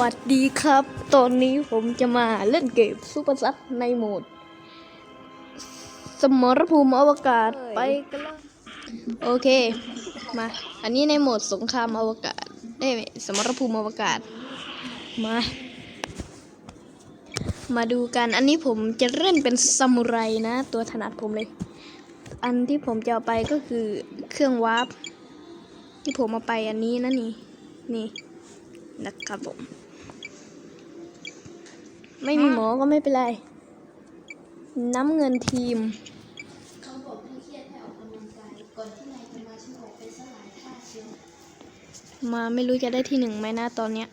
วัสดีครับ ตอนนี้ผมจะมาเล่นเกมซูเปอร์ซับในโหมด สมรภูมิอวกาศไปกันเลยโอเค มา อันนี้ในโหมดสงครามอวกาศเอ้ยสมรภูมิอวกาศ มา มาดูกัน อันนี้ผมจะเล่นเป็นซามูไรนะ ตัวถนัดผมเลย อันที่ผมจะเอาไปก็คือเครื่องวาร์ปที่ผมเอาไปอันนี้นะนี่ นี่นะครับผม ไม่มีหมอก็ไม่เป็นไร น้ำเงินทีม เขาบอกให้เครียดให้ออกกำลังกายก่อนที่นายจะมาฉันออกไปสลายท่าเชียวมาไม่รู้จะได้ที่หนึ่งไหมนะตอนเนี้ย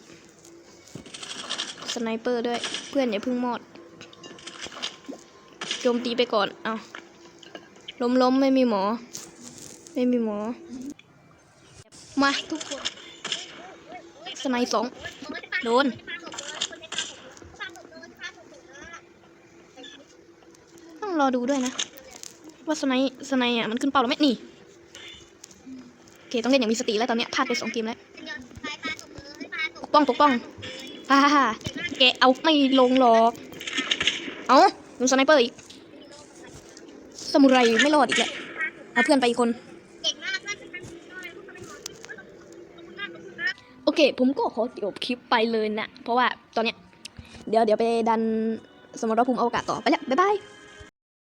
สไนเปอร์ด้วย เพื่อนอย่าเพิ่งมอด โจมตีไปก่อน เอาล้มล้มๆไม่มีหมอ ไม่มีหมอ มาทุกคน สไนสองโดน ต้อง รอดูด้วยนะ ว่าสไนสไนอะมันขึ้นเป้าหรือไม่นี่โอเคต้องเล่นอย่างมีสติแล้วตอนเนี้ยพลาดไปสองเกมแล้วปกป้องปกป้องฮ่าฮ่าฮ่าแกเอาไม่ลงหรอกเอาโดนสไนเปอร์อีกสมุไรไม่รอดอีกแหละเอาเพื่อนไปอีกคนโอเค ผมก็ขอจบคลิปไปเลยนะ เพราะว่าตอนเนี้ยเดี๋ยวเดี๋ยวไปดันสมรภูมิอวกาศต่อไปแล้ว บ๊ายบาย